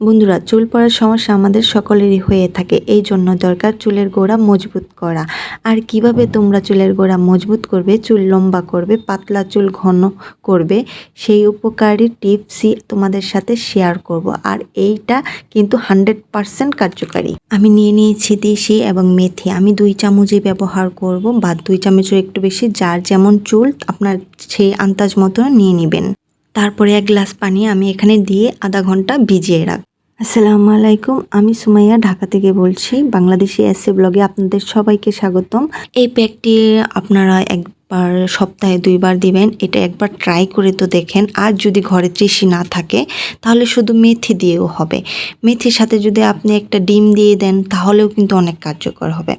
বন্ধুরা, চুল পড়ার সমস্যা আমাদের সকলেরই হয়ে থাকে, এই জন্য দরকার চুলের গোড়া মজবুত করা। আর কীভাবে তোমরা চুলের গোড়া মজবুত করবে, চুল লম্বা করবে, পাতলা চুল ঘন করবে, সেই উপকারী টিপসই তোমাদের সাথে শেয়ার করব। আর এইটা কিন্তু হান্ড্রেড পারসেন্ট কার্যকারী। আমি নিয়ে নিয়েছি দেশি এবং মেথি। আমি দুই চামচই ব্যবহার করব বা দুই চামচের একটু বেশি। যার যেমন চুল, আপনার সেই আন্দাজ মতো নিয়ে নেবেন। তারপরে এক গ্লাস পানি আমি এখানে দিয়ে আধা ঘণ্টা ভিজিয়ে রাখ আসসালামু আলাইকুম, আমি সুমাইয়া ঢাকা থেকে বলছি, বাংলাদেশি এসে ব্লগে আপনাদের সবাইকে স্বাগতম। এই প্যাকটি আপনারা একবার সপ্তাহে দুইবার দিবেন, এটা একবার ট্রাই করে তো দেখেন, আর যদি ঘরে তৃষি না থাকে, তাহলে শুধু মেথি দিয়েও হবে। মেথির সাথে যদি আপনি একটা ডিম দিয়ে দেন, তাহলেও কিন্তু অনেক কার্যকর হবে।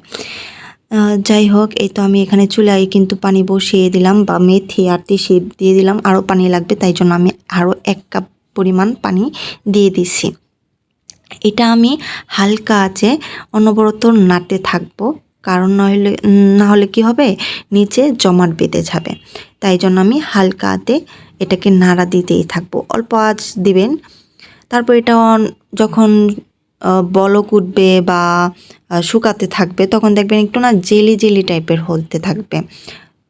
যাই হোক, এই তো আমি এখানে চুলায় কিন্তু পানি বসিয়ে দিলাম, বা মেথি আর তিসি দিয়ে দিলাম, আরও পানি লাগবে, তাই জন্য আমি আরও এক কাপ পরিমাণ পানি দিয়ে দিছি। এটা আমি হালকা আছে অনবরত নাড়তে থাকব, কারণ নইলে, না হলে কি হবে? নিচে জমাট বেঁধে যাবে। তাই জন্য আমি হালকা এটাকে নাড়া দিতেই থাকব। অল্প আঁচ দিবেন। তারপর এটা যখন বলক উঠবে বা শুকাতে থাকবে, তখন দেখবেন একটু না জেলি জেলি টাইপের হতে থাকবে।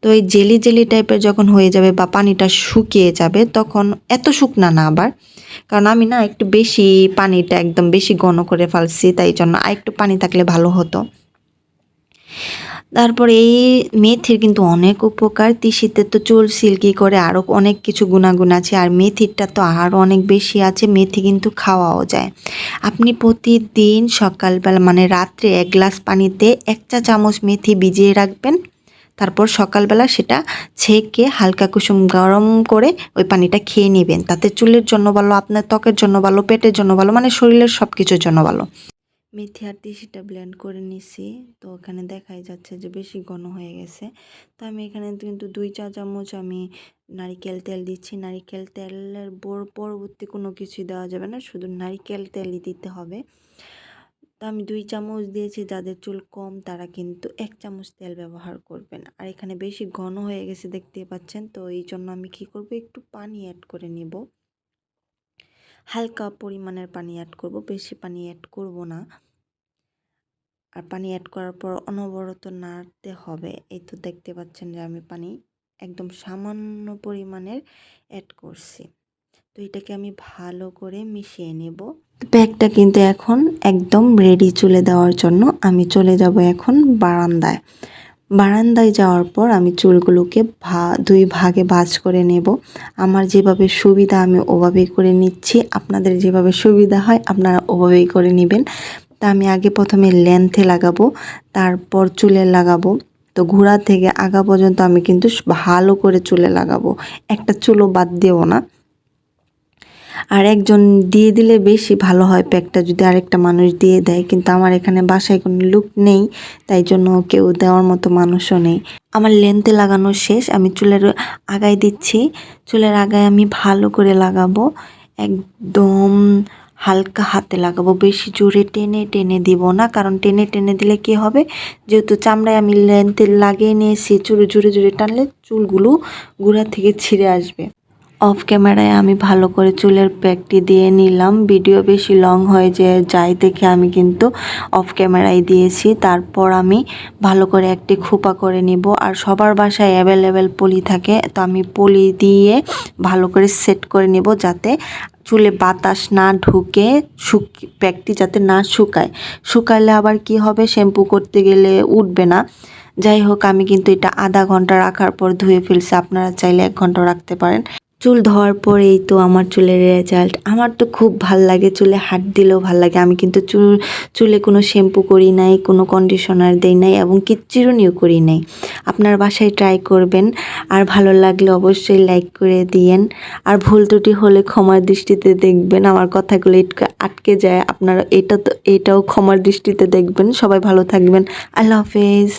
তো এই জেলি জেলি টাইপের যখন হয়ে যাবে বা পানিটা শুকিয়ে যাবে, তখন এত শুকনা না আবার। কারণ আমি না একটু বেশি পানিটা একদম বেশি ঘন করে ফেলছি, তাই জন্য আর একটু পানি থাকলে ভালো হতো। তারপরে এই মেথির কিন্তু অনেক উপকার। তিসিতে তো চুল সিল্কি করে আরও অনেক কিছু গুণাগুণ আছে, আর মেথিরটা তো আরও অনেক বেশি আছে, মেথি কিন্তু খাওয়াও যায়। আপনি প্রতিদিন সকালবেলা মানে রাত্রে এক গ্লাস পানিতে এক চা চামচ মেথি ভিজিয়ে রাখবেন। তারপর সকালবেলা সেটা ছেঁকে হালকা কুসুম গরম করে ওই পানিটা খেয়ে নেবেন। তাতে চুলের জন্য ভালো, আপনার ত্বকের জন্য ভালো, পেটের জন্য ভালো মানে শরীরের সব কিছুর জন্য ভালো। মেথি আর তিসিটা ব্লেন্ড করে নিছি। তো ওখানে দেখাই যাচ্ছে যে বেশি ঘন হয়ে গেছে। তো আমি এখানে কিন্তু দুই চা চামচ আমি নারিকেল তেল দিচ্ছি। নারিকেল তেলের বর পরবর্তী কোনো কিছুই দেওয়া যাবে না, শুধু নারিকেল তেলই দিতে হবে। তো আমি দুই চামচ দিয়েছি, যাদের চুল কম তারা কিন্তু এক চামচ তেল ব্যবহার করবেন আর এখানে বেশি ঘন হয়ে গেছে দেখতে পাচ্ছেন, তো এই জন্য আমি কি করব, একটু পানি অ্যাড করে নিব। হালকা পরিমাণের পানি অ্যাড করব, বেশি পানি অ্যাড করব না। আর পানি অ্যাড করার পর অনবরত নাড়তে হবে। এই তো দেখতে পাচ্ছেন যে আমি পানি একদম সামান্য পরিমাণের অ্যাড করছি। তো এটাকে আমি ভালো করে মিশিয়ে নেব। প্যাকটা কিন্তু এখন একদম রেডি চলে দেওয়ার জন্য আমি চলে যাব এখন বারান্দায়। বারান্দায় যাওয়ার পর আমি চুলগুলোকে ভা, দুই ভাগে ভাজ করে নেব। আমার যেভাবে সুবিধা আমি ওভাবেই করে নিচ্ছি। আপনাদের যেভাবে সুবিধা হয় আপনারা ওভাবেই করে নেবেন। তা আমি আগে প্রথমে লেন্থে লাগাবো, তারপর চুলে লাগাবো। তো ঘোড়া থেকে আগা পর্যন্ত আমি কিন্তু ভালো করে চুলে লাগাবো। একটা চুলও বাদ দেবো না। আর একজন দিয়ে দিলে বেশি ভালো হয় প্যাকটা যদি আরেকটা মানুষ দিয়ে দেয়। কিন্তু আমার এখানে বাসায় কোনো লুক নেই, তাই জন্য কেউ দেওয়ার মতো মানুষও নেই। আমার লেন্থে লাগানো শেষ, আমি চুলের আগায় দিচ্ছি। চুলের আগায় আমি ভালো করে লাগাবো, একদম হালকা হাতে লাগাবো। বেশি জোরে টেনে টেনে দিব না, কারণ টেনে টেনে দিলে কি হবে? যেহেতু চামড়ায় আমি লেন্থে লাগিয়ে নিয়েছি, চুলে জোরে জোরে টানলে চুলগুলো গোড়া থেকে ছিঁড়ে আসবে। অফ ক্যামেরায় আমি ভালো করে চুলের প্যাকটি দিয়ে নিলাম। ভিডিও বেশি লং হয়ে যে যাই দেখে আমি কিন্তু অফ ক্যামেরায় দিয়েছি। তারপর আমি ভালো করে একটি খোপা করে নিব। আর সবার বাসায় অ্যাভেলেবেল পলি থাকে, তো আমি পলি দিয়ে ভালো করে সেট করে নিব যাতে চুলে বাতাস না ঢুকে শুক প্যাকটি যাতে না শুকায়। শুকালে আবার কি হবে? শ্যাম্পু করতে গেলে উঠবে না। যাই হোক, আমি কিন্তু এটা আধা ঘণ্টা রাখার পর ধুয়ে ফেলছি। আপনারা চাইলে এক ঘণ্টা রাখতে পারেন। চুল ধোয়ার পরেই তো আমার চুলের রেজাল্ট আমার তো খুব ভালো লাগে চুলে হাত দিলেও ভালো লাগে। আমি কিন্তু চুল, চুলে কোনো শ্যাম্পু করি নাই, কোনো কন্ডিশনার দেই নাই এবং কি চিরুনিও করি নাই। আপনার বাসায় ট্রাই করবেন, আর ভালো লাগলে অবশ্যই লাইক করে দিয়েন। আর ভুল ত্রুটি হলে ক্ষমার দৃষ্টিতে দেখবেন, আমার কথাগুলো আটকে যায়। আপনারা এটা তো, এটাও ক্ষমার দৃষ্টিতে দেখবেন। সবাই ভালো থাকবেন। আল্লাহ হাফেজ।